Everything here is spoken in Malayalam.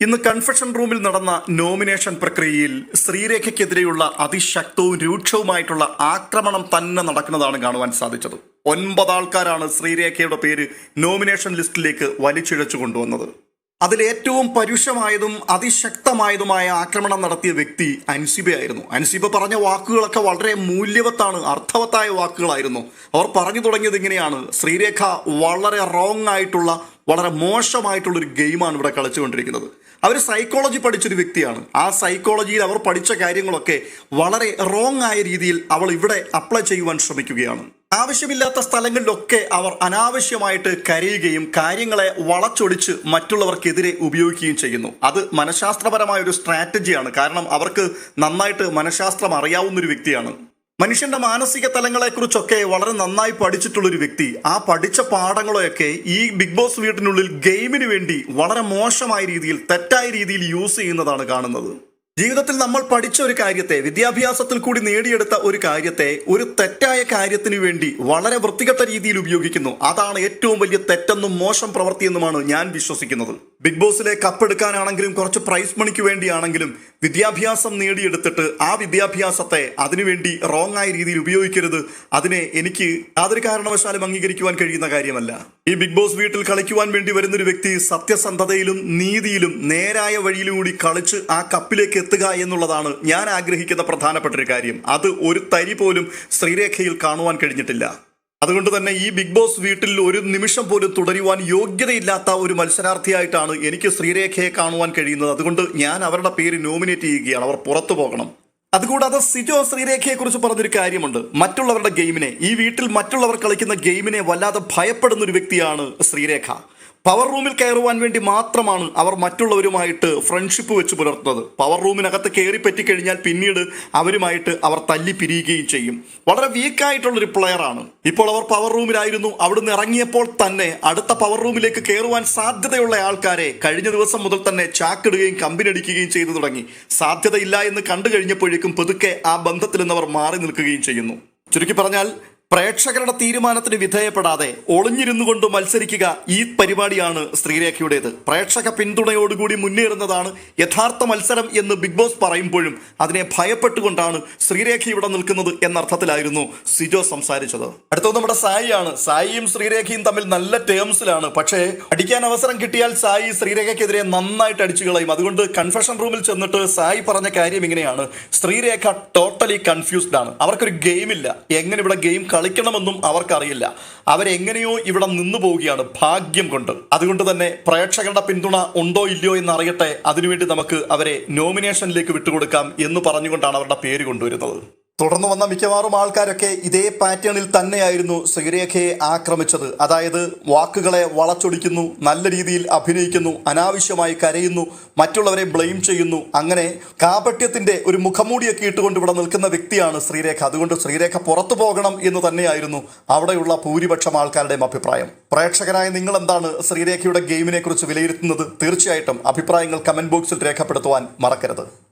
ഇന്ന് കൺഫെഷൻ റൂമിൽ നടന്ന നോമിനേഷൻ പ്രക്രിയയിൽ ശ്രീരേഖയ്ക്കെതിരെയുള്ള അതിശക്തവും രൂക്ഷവുമായിട്ടുള്ള ആക്രമണം തന്നെ നടക്കുന്നതാണ് കാണുവാൻ സാധിച്ചത്. ഒൻപത് ആൾക്കാരാണ് ശ്രീരേഖയുടെ പേര് നോമിനേഷൻ ലിസ്റ്റിലേക്ക് വലിച്ചിഴച്ചു കൊണ്ടുവന്നത്. അതിലേറ്റവും പരുഷമായതും അതിശക്തമായതുമായ ആക്രമണം നടത്തിയ വ്യക്തി അൻസിബയായിരുന്നു. അൻസിബ പറഞ്ഞ വാക്കുകളൊക്കെ വളരെ മൂല്യവത്താണ് അർത്ഥവത്തായ വാക്കുകളായിരുന്നു. അവർ പറഞ്ഞു തുടങ്ങിയത് ഇങ്ങനെയാണ്. ശ്രീരേഖ വളരെ റോങ് ആയിട്ടുള്ള വളരെ മോശമായിട്ടുള്ളൊരു ഗെയിമാണ് ഇവിടെ കളിച്ചുകൊണ്ടിരിക്കുന്നത്. അവർ സൈക്കോളജി പഠിച്ചൊരു വ്യക്തിയാണ്. ആ സൈക്കോളജിയിൽ അവർ പഠിച്ച കാര്യങ്ങളൊക്കെ വളരെ റോങ് ആയ രീതിയിൽ അവൾ ഇവിടെ അപ്ലൈ ചെയ്യുവാൻ ശ്രമിക്കുകയാണ്. ആവശ്യമില്ലാത്ത സ്ഥലങ്ങളിലൊക്കെ അവർ അനാവശ്യമായിട്ട് കരയുകയും കാര്യങ്ങളെ വളച്ചൊടിച്ച് മറ്റുള്ളവർക്കെതിരെ ഉപയോഗിക്കുകയും ചെയ്യുന്നു. അത് മനഃശാസ്ത്രപരമായ ഒരു സ്ട്രാറ്റജിയാണ് കാരണം അവർക്ക് നന്നായിട്ട് മനഃശാസ്ത്രം അറിയാവുന്ന ഒരു വ്യക്തിയാണ്. മനുഷ്യന്റെ മാനസിക തലങ്ങളെക്കുറിച്ചൊക്കെ വളരെ നന്നായി പഠിച്ചിട്ടുള്ള ഒരു വ്യക്തി. ആ പഠിച്ച പാഠങ്ങളെയൊക്കെ ഈ ബിഗ് ബോസ് വീട്ടിനുള്ളിൽ ഗെയിമിന് വേണ്ടി വളരെ മോശമായ രീതിയിൽ തെറ്റായ രീതിയിൽ യൂസ് ചെയ്യുന്നതാണ് കാണുന്നത്. ജീവിതത്തിൽ നമ്മൾ പഠിച്ച ഒരു കാര്യത്തെ വിദ്യാഭ്യാസത്തിൽ കൂടി നേടിയെടുത്ത ഒരു കാര്യത്തെ ഒരു തെറ്റായ കാര്യത്തിന് വേണ്ടി വളരെ വൃത്തികെട്ട രീതിയിൽ ഉപയോഗിക്കുന്നു. അതാണ് ഏറ്റവും വലിയ തെറ്റെന്നും മോശം പ്രവൃത്തിയെന്നുമാണ് ഞാൻ വിശ്വസിക്കുന്നത്. ബിഗ് ബോസിലെ കപ്പെടുക്കാനാണെങ്കിലും കുറച്ച് പ്രൈസ് മണിക്ക് വേണ്ടിയാണെങ്കിലും വിദ്യാഭ്യാസം നേടിയെടുത്തിട്ട് ആ വിദ്യാഭ്യാസത്തെ അതിനുവേണ്ടി റോങ് ആയ രീതിയിൽ ഉപയോഗിക്കരുത്. അതിനെ എനിക്ക് യാതൊരു കാരണവശാലും അംഗീകരിക്കുവാൻ കഴിയുന്ന കാര്യമല്ല. ഈ ബിഗ് ബോസ് വീട്ടിൽ കളിക്കുവാൻ വേണ്ടി വരുന്നൊരു വ്യക്തി സത്യസന്ധതയിലും നീതിയിലും നേരായ വഴിയിലും കൂടി കളിച്ച് ആ കപ്പിലേക്ക് എത്തുക എന്നുള്ളതാണ് ഞാൻ ആഗ്രഹിക്കുന്ന പ്രധാനപ്പെട്ട ഒരു കാര്യം. അത് ഒരു തരി പോലും ശ്രീരേഖയിൽ കാണുവാൻ കഴിഞ്ഞിട്ടില്ല. അതുകൊണ്ട് തന്നെ ഈ ബിഗ് ബോസ് വീട്ടിൽ ഒരു നിമിഷം പോലും തുടരുവാൻ യോഗ്യതയില്ലാത്ത ഒരു മത്സരാർത്ഥിയായിട്ടാണ് എനിക്ക് ശ്രീരേഖയെ കാണുവാൻ കഴിയുന്നത്. അതുകൊണ്ട് ഞാൻ അവരുടെ പേര് നോമിനേറ്റ് ചെയ്യുകയാണ്. അവർ പുറത്തു പോകണം. അതുകൂടാതെ സിജോ ശ്രീരേഖയെ കുറിച്ച് പറഞ്ഞൊരു കാര്യമുണ്ട്. മറ്റുള്ളവരുടെ ഗെയിമിനെ ഈ വീട്ടിൽ മറ്റുള്ളവർ കളിക്കുന്ന ഗെയിമിനെ വല്ലാതെ ഭയപ്പെടുന്ന ഒരു വ്യക്തിയാണ് ശ്രീരേഖ. പവർ റൂമിൽ കയറുവാൻ വേണ്ടി മാത്രമാണ് അവർ മറ്റുള്ളവരുമായിട്ട് ഫ്രണ്ട്ഷിപ്പ് വെച്ച് പുലർത്തുന്നത്. പവർ റൂമിനകത്ത് കയറി പറ്റിക്കഴിഞ്ഞാൽ പിന്നീട് അവരുമായിട്ട് അവർ തല്ലി പിരിയുകയും ചെയ്യും. വളരെ വീക്കായിട്ടുള്ളൊരു പ്ലെയറാണ് ഇപ്പോൾ അവർ പവർ റൂമിലായിരുന്നു അവിടുന്ന് ഇറങ്ങിയപ്പോൾ തന്നെ അടുത്ത പവർ റൂമിലേക്ക് കയറുവാൻ സാധ്യതയുള്ള ആൾക്കാരെ കഴിഞ്ഞ ദിവസം മുതൽ തന്നെ ചാക്കിടുകയും കമ്പിനടിക്കുകയും ചെയ്തു തുടങ്ങി. സാധ്യതയില്ല എന്ന് കണ്ടു കഴിഞ്ഞപ്പോഴേക്കും പതുക്കെ ആ ബന്ധത്തിൽ നിന്ന് അവർ മാറി നിൽക്കുകയും ചെയ്യുന്നു. ചുരുക്കി പറഞ്ഞാൽ പ്രേക്ഷകരുടെ തീരുമാനത്തിന് വിധേയപ്പെടാതെ ഒളിഞ്ഞിരുന്നു കൊണ്ട് മത്സരിക്കുക ഈ പരിപാടിയാണ് ശ്രീരേഖയുടേത് പ്രേക്ഷക പിന്തുണയോടുകൂടി മുന്നേറുന്നതാണ് യഥാർത്ഥ മത്സരം എന്ന് ബിഗ് ബോസ് പറയുമ്പോഴും അതിനെ ഭയപ്പെട്ടുകൊണ്ടാണ് ശ്രീരേഖ ഇവിടെ നിൽക്കുന്നത് എന്നർത്ഥത്തിലായിരുന്നു സിജോ സംസാരിച്ചത്. അടുത്തത് നമ്മുടെ സായിയാണ്. സായിയും ശ്രീരേഖയും തമ്മിൽ നല്ല ടേംസിലാണ് പക്ഷേ അടിക്കാൻ അവസരം കിട്ടിയാൽ സായി ശ്രീരേഖയ്ക്കെതിരെ നന്നായിട്ട് അടിച്ചു കളയും. അതുകൊണ്ട് കൺഫെഷൻ റൂമിൽ ചെന്നിട്ട് സായി പറഞ്ഞ കാര്യം ഇങ്ങനെയാണ്. ശ്രീരേഖ ടോട്ടലി കൺഫ്യൂസ്ഡ് ആണ്. അവർക്കൊരു ഗെയിമില്ല എങ്ങനെ ഇവിടെ ഗെയിം കളിക്കണമെന്നും അവർക്കറിയില്ല. അവരെങ്ങനെയോ ഇവിടെ നിന്നു പോവുകയാണ് ഭാഗ്യം കൊണ്ട്. അതുകൊണ്ട് തന്നെ പ്രേക്ഷകരുടെ പിന്തുണ ഉണ്ടോ ഇല്ലയോ എന്ന് അറിയട്ടെ അതിനുവേണ്ടി നമുക്ക് അവരെ നോമിനേഷനിലേക്ക് വിട്ടുകൊടുക്കാം എന്ന് പറഞ്ഞുകൊണ്ടാണ് അവരുടെ പേര് കൊണ്ടുവരുന്നത്. തുടർന്ന് വന്ന മിക്കവാറും ആൾക്കാരൊക്കെ ഇതേ പാറ്റേണിൽ തന്നെയായിരുന്നു ശ്രീരേഖയെ ആക്രമിച്ചത്. അതായത് വാക്കുകളെ വളച്ചൊടിക്കുന്നു നല്ല രീതിയിൽ അഭിനയിക്കുന്നു അനാവശ്യമായി കരയുന്നു മറ്റുള്ളവരെ ബ്ലെയിം ചെയ്യുന്നു. അങ്ങനെ കാപട്യത്തിന്റെ ഒരു മുഖമൂടിയൊക്കെ ഇട്ടുകൊണ്ട് ഇവിടെ നിൽക്കുന്ന വ്യക്തിയാണ് ശ്രീരേഖ. അതുകൊണ്ട് ശ്രീരേഖ പുറത്തു പോകണം എന്ന് തന്നെയായിരുന്നു അവിടെയുള്ള ഭൂരിപക്ഷം ആൾക്കാരുടെയും അഭിപ്രായം. പ്രേക്ഷകരായ നിങ്ങൾ എന്താണ് ശ്രീരേഖയുടെ ഗെയിമിനെ കുറിച്ച് വിലയിരുത്തുന്നത്? തീർച്ചയായിട്ടും അഭിപ്രായങ്ങൾ കമന്റ് ബോക്സിൽ രേഖപ്പെടുത്തുവാൻ മറക്കരുത്.